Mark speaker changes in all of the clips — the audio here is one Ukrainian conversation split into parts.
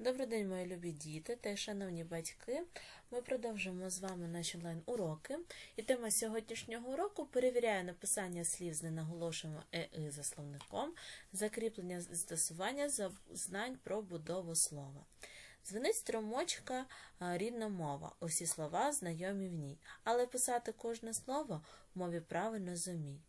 Speaker 1: Добрий день, мої любі діти та шановні батьки. Ми продовжуємо з вами наші онлайн-уроки. І тема сьогоднішнього уроку перевіряє написання слів з ненаголошеним ЕИ за словником, закріплення застосування знань про будову слова. Дзвенить струмочка рідна мова, усі слова знайомі в ній, але писати кожне слово в мові правильно зумій.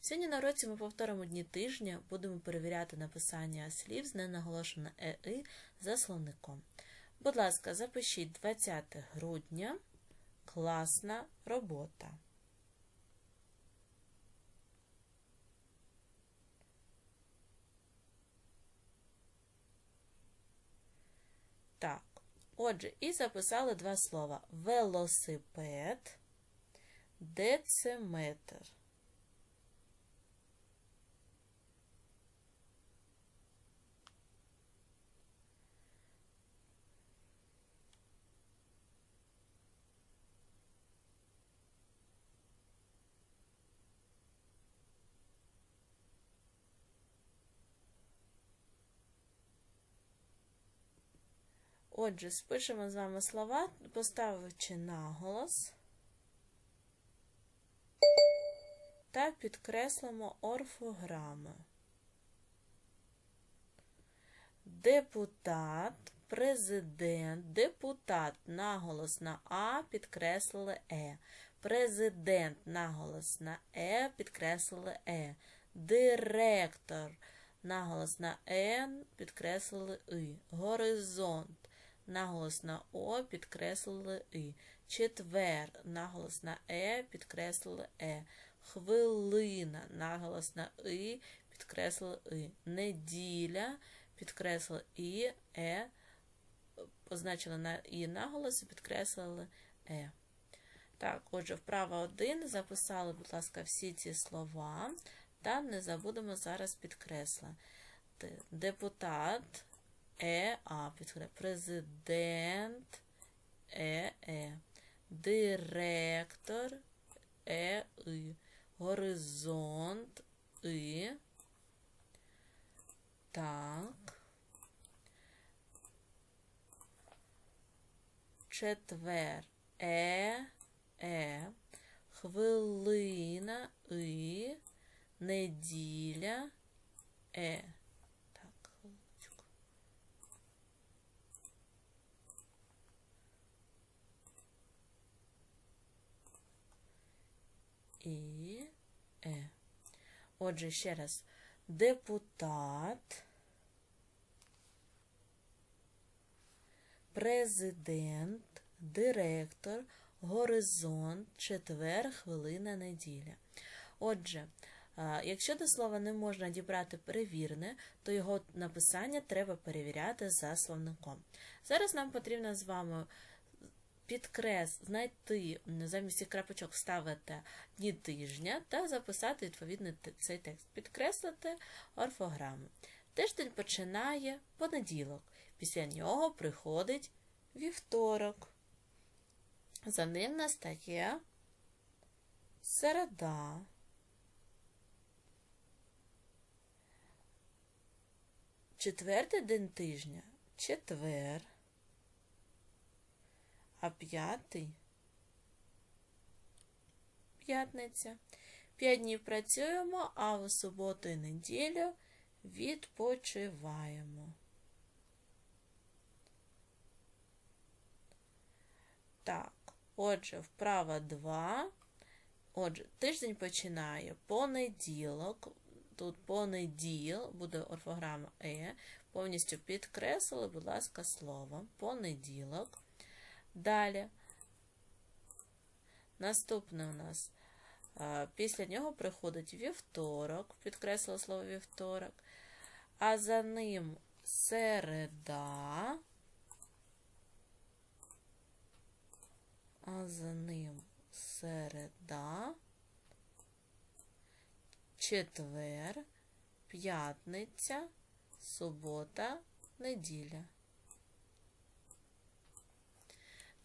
Speaker 1: Сьогодні на уроці ми повторимо дні тижня, будемо перевіряти написання слів з ненаголошеним ЕИ за словником. Будь ласка, запишіть 20 грудня класна робота. Так, отже, і записали два слова: велосипед, дециметр. Отже, спишемо з вами слова, поставивши наголос та підкреслимо орфограми. Депутат, президент, депутат наголос на А підкреслили Е. Президент наголос на Е підкреслили Е. Директор наголос на Н підкреслили И. Горизонт наголос на О підкреслили И. Четвер, наголос на Е, підкреслили Е. Хвилина, наголос на И, підкреслили И. Неділя, підкреслили І, Е, позначили на І наголос і підкреслили Е. Так, отже, вправа 1 записали, будь ласка, всі ці слова. Та не забудемо зараз підкреслити. Депутат, Е, А, підкреслює. Президент Е, Е. Директор Е, И. Горизонт И. Так. Четвер Е, Е. Хвилина И. Неділя Е. і Е. Отже, ще раз, депутат, президент, директор, горизонт, четвер, хвилина, неділя. Отже, Якщо до слова не можна дібрати перевірне, то його написання треба перевіряти за словником. Зараз нам потрібно з вами підкрес, знайти замість цих крапочок вставити дні тижня та записати відповідний цей текст, підкреслити орфограму. Тиждень починає понеділок, після нього приходить вівторок. За ним настає середа. Четвертий день тижня четвер а п'ятий п'ятниця. П'ять днів працюємо, а в суботу і неділю відпочиваємо. Так, отже, вправа 2. Отже, тиждень починає понеділок. Тут понеділ, буде орфограма Е. Повністю підкреслили, будь ласка, слово понеділок. Далі. Наступне у нас. Після нього приходить вівторок, підкреслила слово вівторок, а за ним середа, а за ним середа, четвер, п'ятниця, субота, неділя.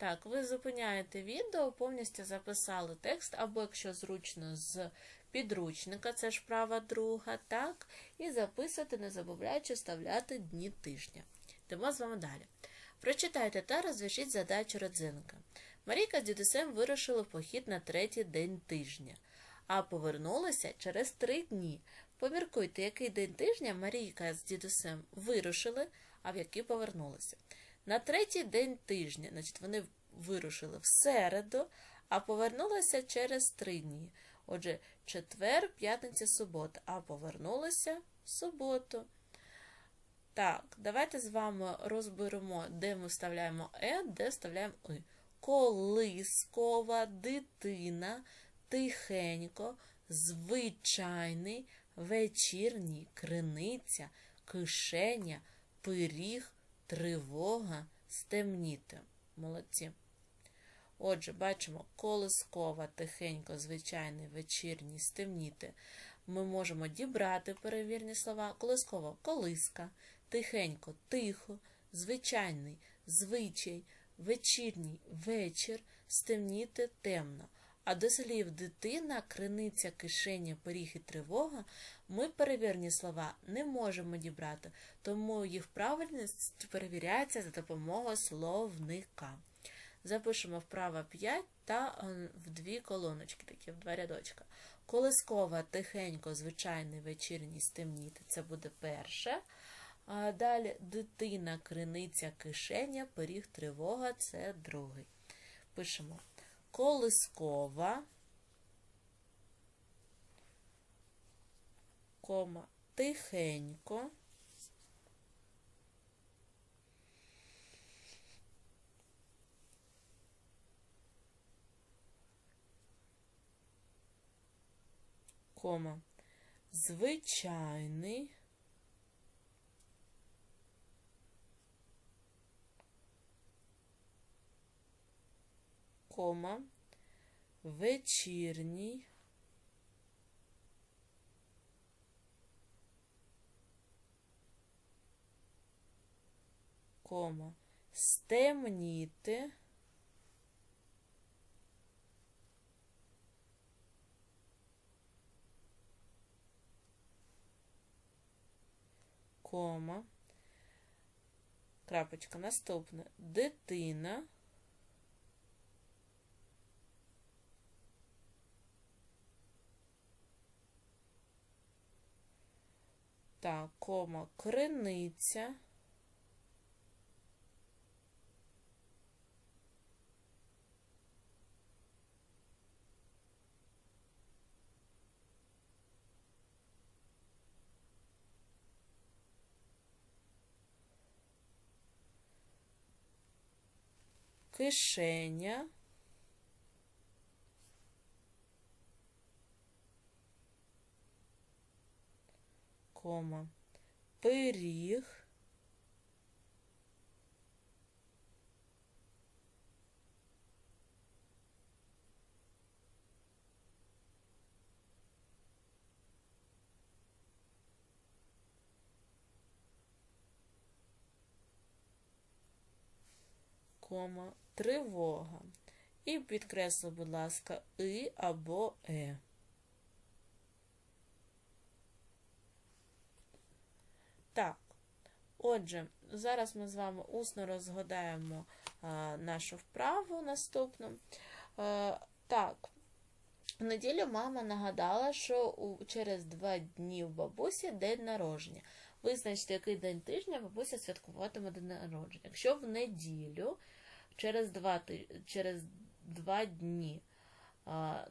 Speaker 1: Так, ви зупиняєте відео, повністю записали текст, або, якщо зручно, з підручника, це ж права друга, так, і записувати, не забуваючи вставляти дні тижня. Йдемо з вами далі. Прочитайте та розв'яжіть задачу родзинка. Марійка з дідусем вирушили в похід на третій день тижня, а повернулися через три дні. Поміркуйте, який день тижня Марійка з дідусем вирушили, а в який повернулися. На третій день тижня, значить, вони вирушили в середу, а повернулися через три дні. Отже, четвер, п'ятниця, субота, а повернулися в суботу. Так, давайте з вами розберемо, де ми вставляємо е, де вставляємо и. Колискова дитина, тихенько, звичайний, вечірній, криниця, кишеня, пиріг, тривога, стемніти. Молодці. Отже, бачимо колискова, тихенько, звичайний, вечірній, стемніти. Ми можемо дібрати перевірні слова. Колискова колиска, тихенько, тихо, звичайний, звичай, вечірній, вечір, стемніти темно. А до слів дитина, криниця, кишеня, пиріг і тривога ми перевірні слова не можемо дібрати, тому їх правильність перевіряється за допомогою словника. Запишемо вправо 5 та в дві колоночки, такі в два рядочка. Колискова, тихенько, звичайний вечірній стемніти це буде перше. А далі дитина, криниця, кишеня, пиріг, тривога це другий. Пишемо колискова, кома, тихенько. Кома, звичайний. Кома, вечірній, кома, стемніти, кома, крапочка, наступне, дитина, Так, кома, криниця. Кишеня. Кома, пиріг, кома, тривога. І підкресли, будь ласка, и або е. Так, отже, зараз ми з вами усно розгадаємо нашу вправу наступну. Так, в неділю мама нагадала, що через два дні в бабусі день народження. Визначте, який день тижня бабуся святкуватиме день народження. Якщо в неділю через два, через два дні,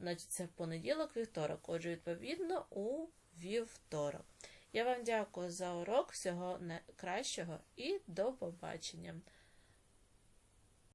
Speaker 1: значить це понеділок, вівторок, отже, відповідно, у вівторок. Я вам дякую за урок. Всього найкращого і до побачення!